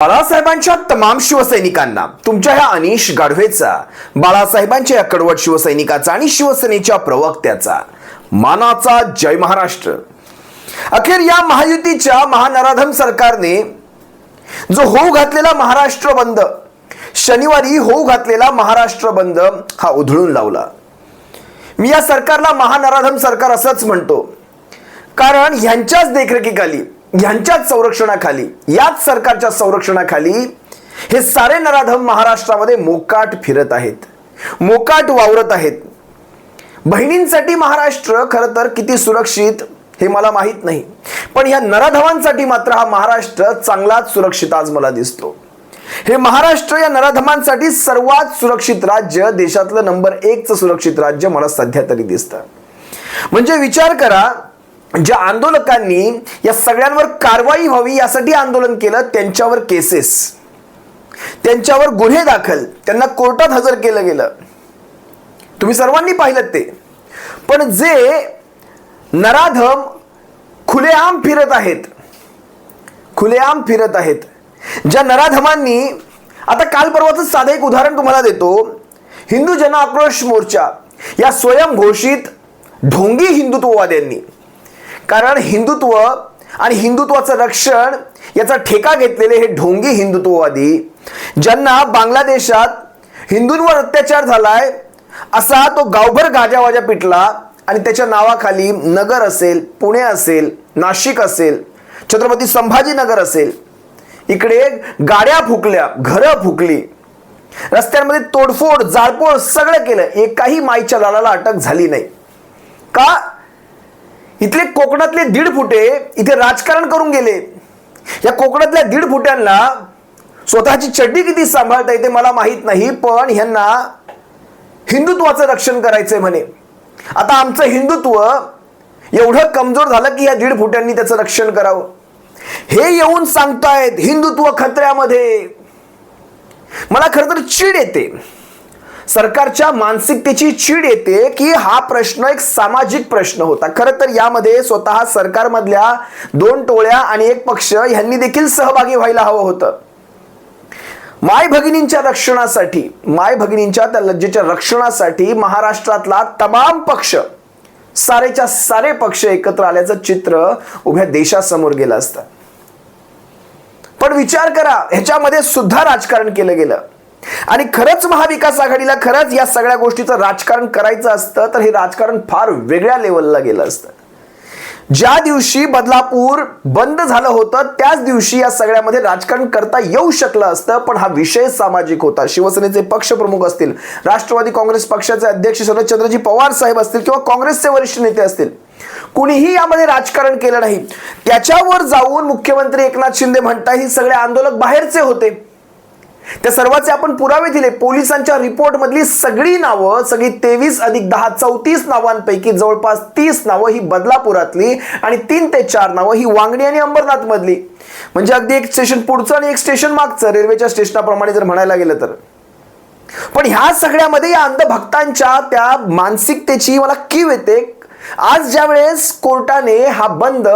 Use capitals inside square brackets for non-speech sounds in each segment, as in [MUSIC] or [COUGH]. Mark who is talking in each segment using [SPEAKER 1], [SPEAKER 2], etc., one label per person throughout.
[SPEAKER 1] बाळासाहेबांच्या तमाम शिवसैनिकांना तुमच्या ह्या अनिश गाढवेचा बाळासाहेबांच्या या कडवट शिवसैनिकाचा आणि शिवसेनेच्या प्रवक्त्याचा मानाचा जय महाराष्ट्र. अखेर या महायुतीच्या महानराधम सरकारने जो होऊ घातलेला महाराष्ट्र बंद शनिवारी होऊ घातलेला महाराष्ट्र बंद हा उधळून लावला. मी या सरकारला महानराधम सरकार असंच म्हणतो. कारण ह्यांच्याच देखरेखीखाली ह्यांच्याच संरक्षणाखाली याच सरकारच्या संरक्षणाखाली हे सारे नराधम महाराष्ट्रामध्ये मोकाट फिरत आहेत. मोकाट वावरत आहेत. बहिणींसाठी महाराष्ट्र खरं तर किती सुरक्षित हे मला माहीत नाही. पण या नराधमांसाठी मात्र हा महाराष्ट्र चांगलाच सुरक्षित आज मला दिसतो. हे महाराष्ट्र या नराधमांसाठी सर्वात सुरक्षित राज्य देशातलं नंबर एकचं सुरक्षित राज्य मला सध्या तरी दिसतं. म्हणजे विचार करा ज्या आंदोलकांनी या सगळ्यांवर कारवाई व्हावी यासाठी आंदोलन केलं त्यांच्यावर केसेस. त्यांच्यावर गुन्हे दाखल. त्यांना कोर्टात हजर केलं गेलं. तुम्ही सर्वांनी पाहिलं ते. पण जे नराधम खुलेआम फिरत आहेत खुलेआम फिरत आहेत ज्या नराधमांनी आता काल परवाचं साधं एक उदाहरण तुम्हाला देतो. हिंदू जन आक्रोश मोर्चा या स्वयंघोषित ढोंगी हिंदुत्ववाद्यांनी. कारण हिंदुत्व आणि हिंदुत्वाचं रक्षण याचा ठेका घेतलेले हे ढोंगी हिंदुत्ववादी ज्यांना बांगलादेशात हिंदूंवर अत्याचार झालाय असा तो गावभर गाजावाजा पिटला आणि त्याच्या नावाखाली नगर असेल पुणे असेल नाशिक असेल छत्रपती संभाजीनगर असेल इकडे गाड्या फुकल्या घरं फुकली रस्त्यांमध्ये तोडफोड जाळपोळ सगळं केलं एकाही माईच्या लालाला अटक झाली नाही. का? इथले कोकणातले दीड फुटे इथे राजकारण करून गेले. या कोकणातल्या दीड फुट्यांना स्वतःची चड्डी किती सांभाळता येते मला माहीत नाही पण ह्यांना हिंदुत्वाचं रक्षण करायचंय म्हणे. आता आमचं हिंदुत्व एवढं कमजोर झालं की या दीड फुट्यांनी त्याचं रक्षण करावं. हे येऊन सांगतायत हिंदुत्व खत्र्यामध्ये मला खरं तर चीड येते. सरकारच्या मानसिकतेची चीड येते की हा प्रश्न एक सामाजिक प्रश्न होता. खरं तर यामध्ये स्वतः सरकारमधल्या दोन टोळ्या आणि एक पक्ष यांनी देखील सहभागी व्हायला हवं होतं. माय भगिनींच्या रक्षणासाठी माय भगिनींच्या त्या लज्जेच्या रक्षणासाठी महाराष्ट्रातला तमाम पक्ष सारेच्या सारे पक्ष एकत्र आल्याचं चित्र उभ्या देशासमोर गेलं असतं. पण विचार करा ह्याच्यामध्ये सुद्धा राजकारण केलं गेलं. आणि खरंच महाविकास आघाडीला खरंच या सगळ्या गोष्टीचं राजकारण करायचं असतं तर हे राजकारण फार वेगळ्या लेवलला गेलं असतं. ज्या दिवशी बदलापूर बंद झालं होतं त्याच दिवशी या सगळ्यामध्ये राजकारण करता येऊ शकलं असतं पण हा विषय सामाजिक होता. शिवसेनेचे पक्षप्रमुख असतील राष्ट्रवादी काँग्रेस पक्षाचे अध्यक्ष शरदचंद्रजी पवार साहेब असतील किंवा काँग्रेसचे वरिष्ठ नेते असतील कुणीही यामध्ये राजकारण केलं नाही. त्याच्यावर जाऊन मुख्यमंत्री एकनाथ शिंदे म्हणता ही सगळे आंदोलक बाहेरचे होते. त्या सर्वाचे आपण पुरावे दिले. पोलिसांच्या रिपोर्ट मधली सगळी नावं सगळी तेवीस अधिक दहा चौतीस नावांपैकी जवळपास तीस नावं ही बदलापुरातली आणि तीन ते चार नावं ही वांगणी आणि अंबरनाथ मधली म्हणजे अगदी एक स्टेशन पुढचं आणि एक स्टेशन मागचं रेल्वेच्या स्टेशनाप्रमाणे जर म्हणायला गेलं तर. पण ह्या सगळ्यामध्ये या अंधभक्तांच्या त्या मानसिकतेची मला कीव येते. आज ज्या वेळेस कोर्टाने हा बंद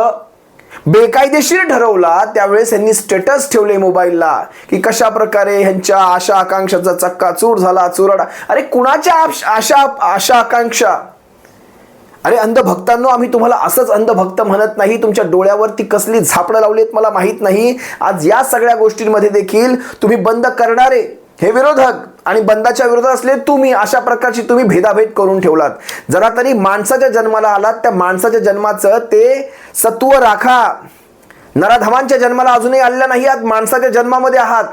[SPEAKER 1] बेकायदेशीर ठरवला त्यावेळेस यांनी स्टेटस ठेवले मोबाईलला की कशा प्रकारे ह्यांच्या आशा आकांक्षाचा चक्का चूर झाला चुरडा. अरे कुणाच्या आश- आशा आशा आकांक्षा? अरे अंधभक्तांनो आम्ही तुम्हाला असंच अंधभक्त म्हणत नाही. तुमच्या डोळ्यावरती कसली झापडं लावलीत मला माहीत नाही. आज या सगळ्या गोष्टींमध्ये देखील तुम्ही बंद करणारे. हे विरोधक. आणि बंदाच्या विरोधात असले तुम्ही अशा प्रकारची तुम्ही भेदाभेद करून ठेवलात. जरा तरी माणसाच्या जन्माला आलात त्या माणसाच्या जन्माचं ते सत्व राखा. नराधमांच्या जन्माला अजूनही आलेल्या नाही आहात माणसाच्या जन्मामध्ये आहात.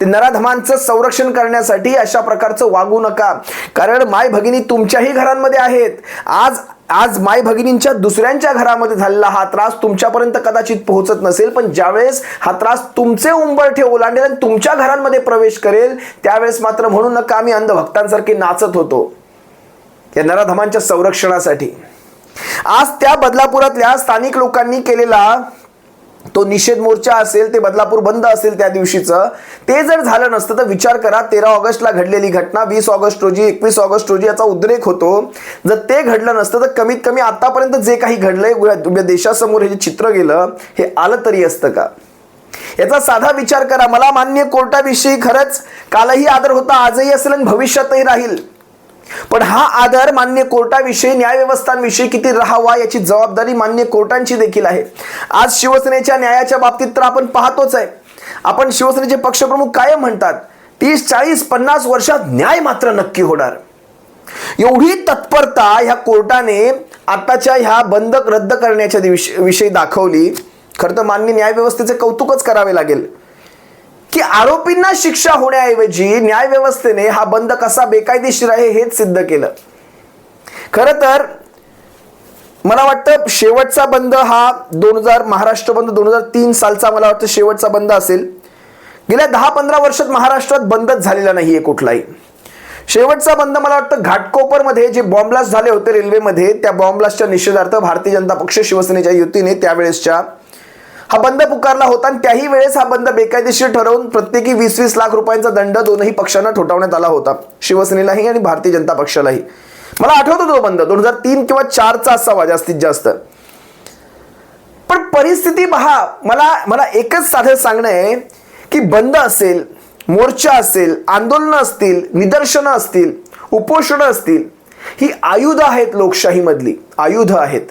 [SPEAKER 1] ते नराधमांचं संरक्षण करण्यासाठी अशा प्रकारचं वागू नका. कारण माय भगिनी तुमच्याही घरांमध्ये आहेत. आज आज माय भगिनींच्या दुसऱ्यांच्या घरामध्ये झालेला हा त्रास तुमच्यापर्यंत कदाचित पोहोचत नसेल पण ज्यावेळेस हा त्रास तुमचे उंबरठे ओलांडेल आणि तुमच्या घरांमध्ये प्रवेश करेल त्यावेळेस मात्र म्हणू नका आम्ही अंधभक्तांसारखे नाचत होतो. या नराधमांच्या संरक्षणासाठी. आज त्या बदलापुरातल्या स्थानिक लोकांनी केलेला तो निषेध मोर्चा असेल ते बदलापूर बंद असेल त्या दिवशीचं ते जर झालं नसतं तर विचार करा तेरा ऑगस्टला घडलेली घटना वीस ऑगस्ट रोजी एकवीस ऑगस्ट रोजी याचा उद्रेक होतो. जर ते घडलं नसतं तर कमीत कमी आतापर्यंत जे काही घडलंय देशासमोर हे जे चित्र गेलं हे आलं तरी असतं का? याचा साधा विचार करा. मला मान्य कोर्टाविषयी खरंच कालही आदर होता आजही असेल आणि भविष्यातही राहील. पण हा आदर मान्य कोर्टाविषयी न्यायव्यवस्थांविषयी किती राहावा याची जबाबदारी मान्य कोर्टांची देखील आहे. आज शिवसेनेच्या न्यायाच्या बाबतीत तर आपण पाहतोच आहे. आपण शिवसेनेचे पक्षप्रमुख कायम म्हणतात तीस चाळीस पन्नास वर्षात न्याय मात्र नक्की होणार. एवढी तत्परता ह्या कोर्टाने आताच्या ह्या बंधक रद्द करण्याच्या विषयी दाखवली. खरं तर मान्य न्यायव्यवस्थेचे कौतुकच करावे लागेल. की आरोपींना शिक्षा होण्याऐवजी न्यायव्यवस्थेने हा बंद कसा बेकायदेशीर आहे हेच सिद्ध केलं. खर तर मला वाटतं शेवटचा बंद हा दोन हजार महाराष्ट्र बंद दोन हजार तीन सालचा मला वाटतं शेवटचा बंद असेल. गेल्या दहा पंधरा वर्षात महाराष्ट्रात बंदच झालेला नाहीये कुठलाही. शेवटचा बंद मला वाटतं घाटकोपरमध्ये जे बॉम्बलास्ट झाले होते रेल्वेमध्ये त्या बॉम्बलास्टच्या निषेधार्थ भारतीय जनता पक्ष शिवसेनेच्या युतीने त्यावेळेसच्या हा बंद पुकारला होता आणि त्याही वेळेस हा बंद बेकायदेशीर ठरवून प्रत्येकी वीस वीस लाख रुपयांचा दंड दोनही पक्षांना ठोठावण्यात आला होता. शिवसेनेलाही आणि भारतीय जनता पक्षालाही. मला आठवतो तो बंद. दोन हजार तीन किंवा चारचा असावा जास्तीत जास्त. पण परिस्थिती पहा. मला मला एकच साधं सांगणं आहे की बंद असेल मोर्चा असेल आंदोलनं असतील निदर्शनं असतील उपोषणं असतील ही आयुध आहेत लोकशाहीमधली. आयुध आहेत.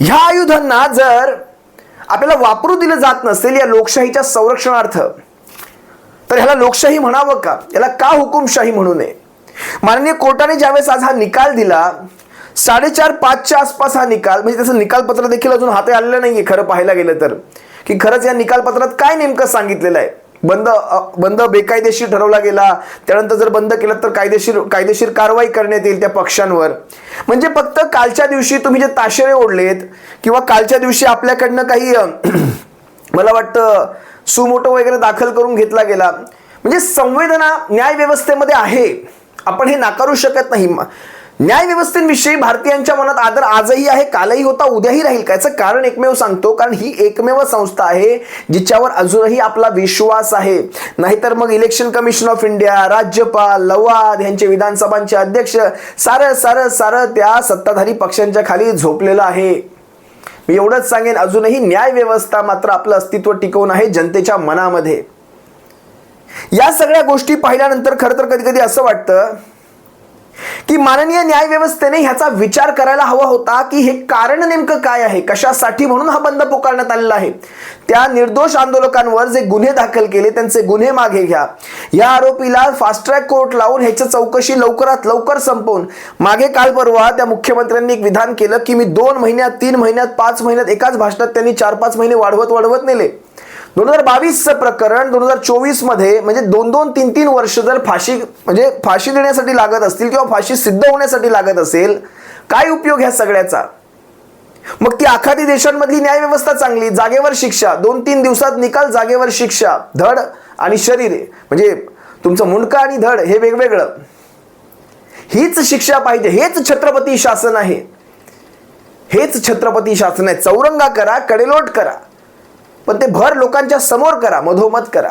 [SPEAKER 1] ह्या आयुधांना जर आपल्याला वापरू दिलं जात नसेल या लोकशाहीच्या संरक्षणार्थ. तर ह्याला लोकशाही म्हणावं का? याला का हुकुमशाही म्हणू नये? माननीय कोर्टाने ज्यावेळेस आज हा निकाल दिला साडेचार पाचच्या आसपास हा निकाल म्हणजे त्याचं निकालपत्र देखील अजून हाती आलेलं नाहीये खरं पाहायला गेलं तर. की खरंच या निकालपत्रात काय नेमकं सांगितलेलं आहे? बंद बंद बेकायदेशीर ठरवला गेला. त्यानंतर जर बंद केलं तर कायदेशीर कायदेशीर कारवाई करण्यात येईल त्या पक्षांवर. म्हणजे फक्त कालच्या दिवशी तुम्ही जे ताशेरे ओढलेत किंवा कालच्या दिवशी आपल्याकडनं काही [CLEARS THROAT] मला वाटतं सुमोटो वगैरे दाखल करून घेतला गेला. म्हणजे संवेदना न्याय व्यवस्थेमध्ये आहे. आपण हे नाकारू शकत नाही. न्यायव्यवस्थेविषयी भारतीयांच्या मनात आदर आजही आहे कालही होता उद्याही राहील कायचं कारण एकमेव सांगतो कारण ही एकमेव संस्था आहे जिच्यावर अजूनही आपला विश्वास आहे. नाहीतर मग इलेक्शन कमिशन ऑफ इंडिया राज्यपाल लवाद यांचे विधानसभांचे अध्यक्ष सारं सारं सारं त्या सत्ताधारी पक्षांच्या खाली झोपलेलं आहे. मी एवढंच सांगेन अजूनही न्याय व्यवस्था मात्र आपलं अस्तित्व टिकवून आहे जनतेच्या मनामध्ये. या सगळ्या गोष्टी पाहिल्यानंतर खरं तर कधी कधी असं वाटतं की माननीय न्याय व्यवस्थेने ह्याचा विचार करायला हवा होता की हे कारण नेमकं काय आहे? कशासाठी म्हणून हा बंद पुकारण्यात आलेला आहे? त्या निर्दोष आंदोलकांवर जे गुन्हे दाखल केले त्यांचे गुन्हे मागे घ्या. या आरोपीला फास्ट ट्रॅक कोर्ट लावून ह्याची चौकशी लवकरात लवकर संपवून मागे काल परवा त्या मुख्यमंत्र्यांनी एक विधान केलं की मी दोन महिन्यात तीन महिन्यात पाच महिन्यात एकाच भाषणात त्यांनी चार पाच महिने वाढवत वाढवत नेले. दोन हजार बावीसचं प्रकरण दोन हजार चोवीसमध्ये म्हणजे दोन दोन तीन तीन वर्ष जर फाशी म्हणजे फाशी देण्यासाठी लागत असतील किंवा फाशी सिद्ध होण्यासाठी लागत असेल काय उपयोग ह्या सगळ्याचा? मग ती आखाती देशांमधली न्यायव्यवस्था चांगली जागेवर शिक्षा दोन तीन दिवसात निकाल जागेवर शिक्षा धड आणि शरीर म्हणजे तुमचं मुंडका आणि धड हे वेगवेगळं. हीच शिक्षा पाहिजे हेच छत्रपती शासन आहे. हेच छत्रपती शासन आहे. चौरंगा करा कडेलोट करा. पण ते भर लोकांच्या समोर करा मधोमध करा.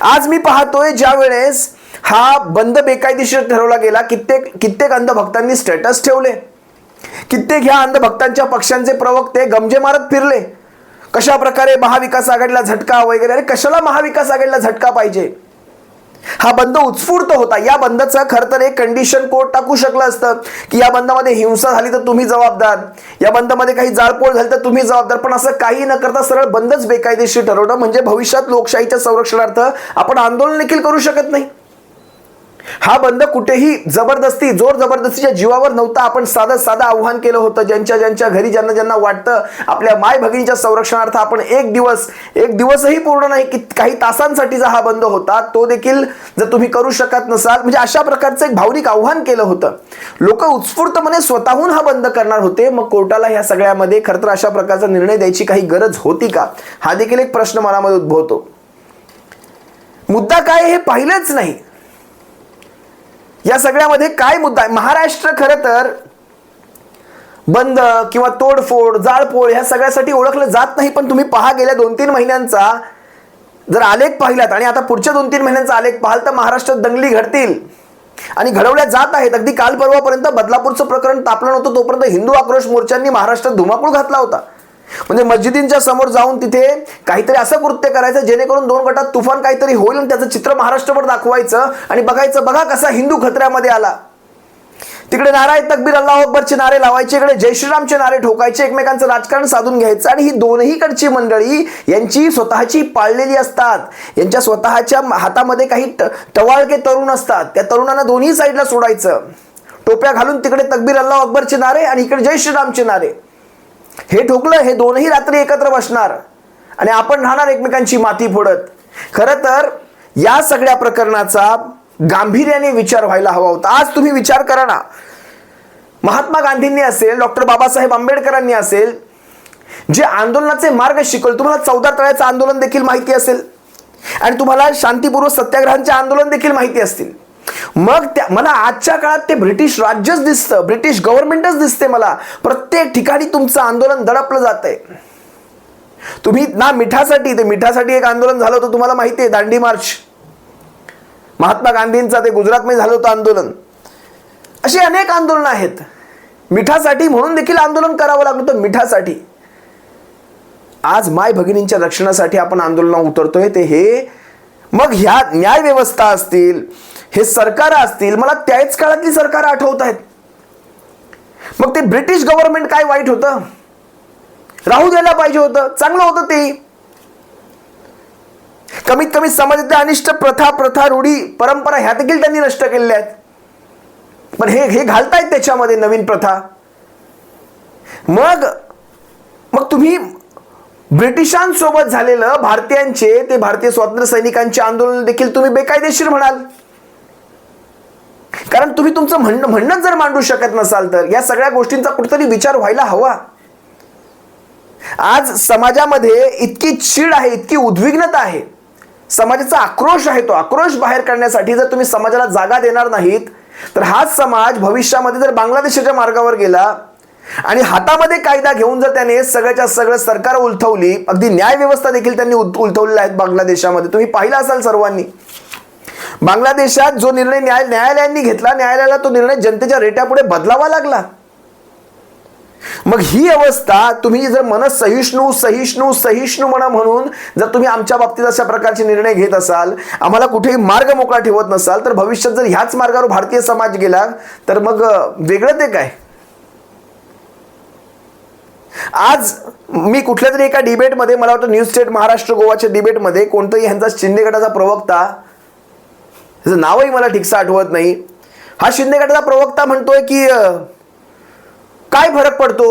[SPEAKER 1] आज मी पाहतोय ज्या वेळेस हा बंद बेकायदेशीर ठरवला गेला कित्येक कित्येक अंधभक्तांनी स्टेटस ठेवले. कित्येक ह्या अंधभक्तांच्या पक्षांचे प्रवक्ते गमजे मारत फिरले. कशा प्रकारे महाविकास आघाडीला झटका वगैरे अरे कशाला महाविकास आघाडीला झटका पाहिजे? हा बंद उत्स्फूर्त होता. या बंदचं खरं तर एक कंडिशन कोर्ट टाकू शकलं असतं? की या बंदामध्ये हिंसा झाली तर तुम्ही जबाबदार. या बंदमध्ये काही जाळपोळ झाली तर तुम्ही जबाबदार. पण असं काही न करता सरळ बंदच बेकायदेशीर ठरवणं म्हणजे भविष्यात लोकशाहीच्या संरक्षणार्थ आपण आंदोलन देखील करू शकत नाही. हा बंद कुठेही जबरदस्ती जोर जबरदस्तीच्या जीवावर नव्हता. आपण साधं साधं आव्हान केलं होतं. ज्यांच्या ज्यांच्या घरी ज्यांना ज्यांना वाटतं आपल्या माय भगिनीच्या संरक्षणार्थ आपण एक दिवस एक दिवसही पूर्ण नाही की काही तासांसाठीचा हा बंद होता. तो देखील जर तुम्ही करू शकत नसाल म्हणजे अशा प्रकारचं एक भावनिक आव्हान केलं होतं. लोक उत्स्फूर्तपणे स्वतःहून हा बंद करणार होते. मग कोर्टाला ह्या सगळ्यामध्ये खरं तर अशा प्रकारचा निर्णय द्यायची काही गरज होती का? हा देखील एक प्रश्न मनामध्ये उद्भवतो. मुद्दा काय हे पाहिलंच नाही. या सगळ्यामध्ये काय मुद्दा आहे? महाराष्ट्र खरं तर बंद किंवा तोडफोड जाळपोळ ह्या सगळ्यासाठी ओळखलं जात नाही पण तुम्ही पहा गेल्या दोन तीन महिन्यांचा जर आलेख पाहिलात आणि आता पुढच्या दोन तीन महिन्यांचा आलेख पाहाल तर महाराष्ट्रात दंगली घडतील. आणि घडवल्या जात आहेत. अगदी काल परवापर्यंत बदलापूरचं प्रकरण तापलं नव्हतं तोपर्यंत हिंदू आक्रोश मोर्चांनी महाराष्ट्रात धुमाकूळ घातला होता. म्हणजे मस्जिदींच्या समोर जाऊन तिथे काहीतरी असं कृत्य करायचं जेणेकरून दोन गटात तुफान काहीतरी होईल आणि त्याचं चित्र महाराष्ट्रभर दाखवायचं आणि बघायचं बघा कसा हिंदू खतऱ्यामध्ये आला. तिकडे नाराय तकबीर अल्लाह अकबरचे नारे लावायचे इकडे जय श्रीरामचे नारे ठोकायचे एकमेकांचं राजकारण साधून घ्यायचं आणि ही दोनही कडची मंडळी यांची स्वतःची पाळलेली असतात. यांच्या स्वतःच्या हातामध्ये काही टवाळके तरुण असतात. त्या तरुणांना दोन्ही साईडला सोडायचं. टोप्या घालून तिकडे तकबीर अल्लाह अकबरचे नारे आणि इकडे जय श्रीरामचे नारे. हे ठोकलं हे दोनही रात्री एकत्र बसणार. आणि आपण राहणार एकमेकांची माती फोडत. खरं तर या सगळ्या प्रकरणाचा गांभीर्याने विचार व्हायला हवा होता. आज तुम्ही विचार करा ना. महात्मा गांधींनी असेल डॉक्टर बाबासाहेब आंबेडकरांनी असेल जे आंदोलनाचे मार्ग शिकवले तुम्हाला चौदा तळ्याचं आंदोलन देखील माहिती असेल. आणि तुम्हाला शांतीपूर्व सत्याग्रहांचे आंदोलन देखील माहिती असतील. मग त्या मला आजच्या काळात ते ब्रिटिश राज्यच दिसतं ब्रिटिश गव्हर्नमेंटच दिसते मला. प्रत्येक ठिकाणी तुमचं आंदोलन दडपलं जात आहे तुम्ही ना मिठासाठी ते मिठासाठी एक आंदोलन झालं होतं तुम्हाला माहिती आहे दांडी मार्च. महात्मा गांधींचा ते गुजरातमध्ये झालं होतं आंदोलन. अशी अनेक आंदोलनं आहेत. मिठासाठी म्हणून देखील आंदोलन करावं लागलं होतं मिठासाठी. आज माय भगिनींच्या रक्षणासाठी आपण आंदोलनात उतरतोय ते हे मग ह्या न्याय व्यवस्था असतील हे सरकार असतील मला त्याच काळातली सरकार आठवत आहेत. मग ते ब्रिटिश गव्हर्नमेंट काय वाईट होतं? राहू द्यायला पाहिजे होतं चांगलं होतं ते. कमीत कमी समाजातल्या अनिष्ट प्रथा प्रथा रूढी परंपरा ह्या देखील त्यांनी नष्ट केलेल्या आहेत. पण हे हे घालतायत त्याच्यामध्ये नवीन प्रथा. मग मग तुम्ही ब्रिटिशांसोबत झालेलं भारतीयांचे ते भारतीय स्वातंत्र्य सैनिकांचे आंदोलन देखील तुम्ही बेकायदेशीर म्हणाल. कारण तुम्ही तुमचं म्हणणं म्हणणं जर मांडू शकत नसाल तर या सगळ्या गोष्टींचा कुठेतरी विचार व्हायला हवा. आज समाजामध्ये इतकी चीड आहे इतकी उद्विग्नता आहे. समाजाचा आक्रोश आहे तो. आक्रोश बाहेर काढण्यासाठी जर तुम्ही समाजाला जागा देणार नाहीत तर हाच समाज भविष्यामध्ये जर बांगलादेशाच्या मार्गावर गेला आणि हातामध्ये कायदा घेऊन जर त्याने सगळ्याच्या सगळं सरकार उलथवली अगदी न्याय व्यवस्था देखील त्यांनी उलथवलेल्या आहेत बांगलादेशामध्ये. तुम्ही पाहिला असाल सर्वांनी. बांगलादेशात जो निर्णय न्याय न्यायालयांनी घेतला न्यायालयाला तो निर्णय जनतेच्या रेट्यापुढे बदलावा लागला. मग ही अवस्था तुम्ही जर मन सहिष्णू सहिष्णू सहिष्णू म्हणा म्हणून जर तुम्ही आमच्या बाबतीत अशा प्रकारचे निर्णय घेत असाल आम्हाला कुठेही मार्ग मोकळा ठेवत नसाल तर भविष्यात जर ह्याच मार्गावर भारतीय समाज गेला तर मग वेगळं ते काय? आज मी कुठल्या तरी एका डिबेटमध्ये मला वाटतं न्यूज स्टेट महाराष्ट्र गोवाच्या डिबेटमध्ये कोणतंही ह्यांचा शिंदे गटाचा प्रवक्ता त्याचं नावही मला ठीकसं आठवत नाही. हा शिंदे गटाचा प्रवक्ता म्हणतोय की काय फरक पडतो?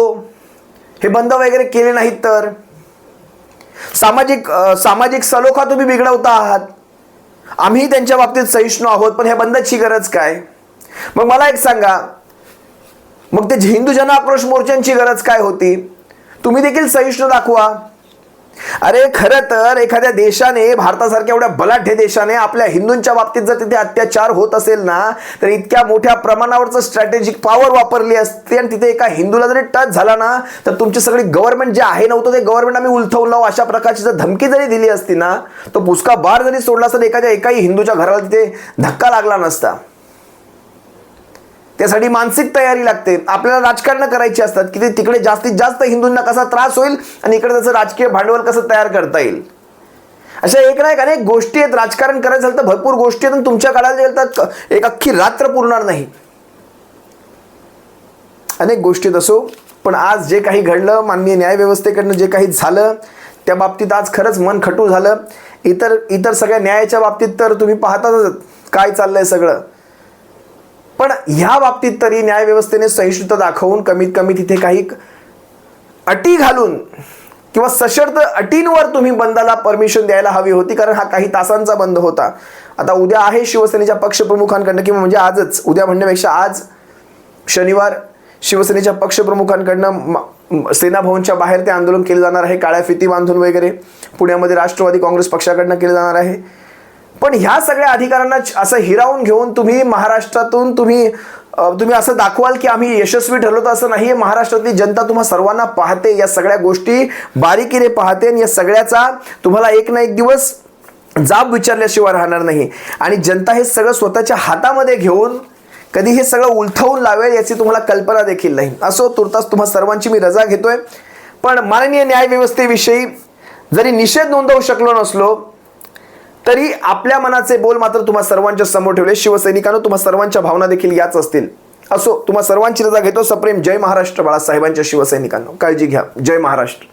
[SPEAKER 1] हे बंद वगैरे केले नाहीत तर? सामाजिक सामाजिक सलोखा तुम्ही बिघडवता आहात. आम्ही त्यांच्या बाबतीत सहिष्णू आहोत पण ह्या बंदची गरज काय? मग मला एक सांगा मग ते हिंदू जन आक्रोश मोर्चांची गरज काय होती? तुम्ही देखील सहिष्णू दाखवा. अरे खरं तर एखाद्या देशाने भारतासारख्या एवढ्या बलाढ्य देशाने आपल्या हिंदूंच्या बाबतीत जर तिथे अत्याचार होत असेल ना तर इतक्या मोठ्या प्रमाणावरचं स्ट्रॅटेजिक पॉवर वापरली असते आणि तिथे एका हिंदूला जरी टच झाला ना तर तुमची सगळी गव्हर्नमेंट जे आहे नव्हतं ते गव्हर्नमेंट आम्ही उलथवून लावू अशा प्रकारची जर धमकी जरी दिली असती ना तो पुस्का बार जरी सोडला असता तर एखाद्या एकाही हिंदूच्या घराला तिथे धक्का लागला नसता. त्यासाठी मानसिक तयारी लागते. आपल्याला राजकारण करायची असतात की ते तिकडे जास्तीत जास्त हिंदूंना कसा त्रास होईल आणि इकडे त्याचं राजकीय भांडवल कसं तयार करता येईल. अशा एक ना एक अनेक गोष्टी आहेत. राजकारण करायचं झालं तर भरपूर गोष्टी आहेत आणि तुमच्या काळाला गेलं तर एक अख्खी रात्र पुरणार नाही. अनेक गोष्टीत असो पण आज जे काही घडलं माननीय न्यायव्यवस्थेकडनं जे काही झालं त्या बाबतीत आज खरंच मन खटू झालं. इतर इतर सगळ्या न्यायाच्या बाबतीत तर तुम्ही पाहताच काय चाललंय सगळं. पण ह्या बाबतीत तरी न्यायव्यवस्थेने सहिष्णुता दाखवून कमीत कमी तिथे काही अटी घालून किंवा सशर्त अटींवर तुम्ही बंदाला परमिशन द्यायला हवी होती कारण हा काही तासांचा बंद होता. आता उद्या आहे शिवसेनेच्या पक्षप्रमुखांकडनं किंवा म्हणजे आजच उद्या म्हणण्यापेक्षा आज शनिवार शिवसेनेच्या पक्षप्रमुखांकडनं सेनाभवनच्या सेना भवनच्या बाहेर ते आंदोलन केलं जाणार आहे काळ्या फिती बांधून वगैरे. पुण्यामध्ये राष्ट्रवादी काँग्रेस पक्षाकडनं केलं जाणार आहे. पण ह्या सगळ्या अधिकारांना असं हिरावून घेऊन तुम्ही महाराष्ट्रातून तुम्ही तुम्ही असं दाखवाल की आम्ही यशस्वी ठरलो तर असं नाही महाराष्ट्रातली जनता तुम्हा सर्वांना पाहते. या सगळ्या गोष्टी बारीकीने पाहते आणि या सगळ्याचा तुम्हाला एक ना एक दिवस जाब विचारल्याशिवाय राहणार नाही. आणि जनता हे सगळं स्वतःच्या हातामध्ये घेऊन कधी हे सगळं उलथवून लावेल याची तुम्हाला कल्पना देखील नाही. असो तुर्तास तुम्हा सर्वांची मी रजा घेतोय. पण माननीय न्यायव्यवस्थेविषयी जरी निषेध नोंदवू शकलो नसलो तरी आपल्या मनाचे बोल मात्र तुम्हा सर्वांच्या समोर ठेवले. शिवसैनिकांनो तुम्हा सर्वांच्या भावना देखील याच असतील. असो तुम्हा सर्वांची रजा घेतो सप्रेम. जय महाराष्ट्र बाळासाहेबांच्या शिवसैनिकांनो. काळजी घ्या. जय महाराष्ट्र.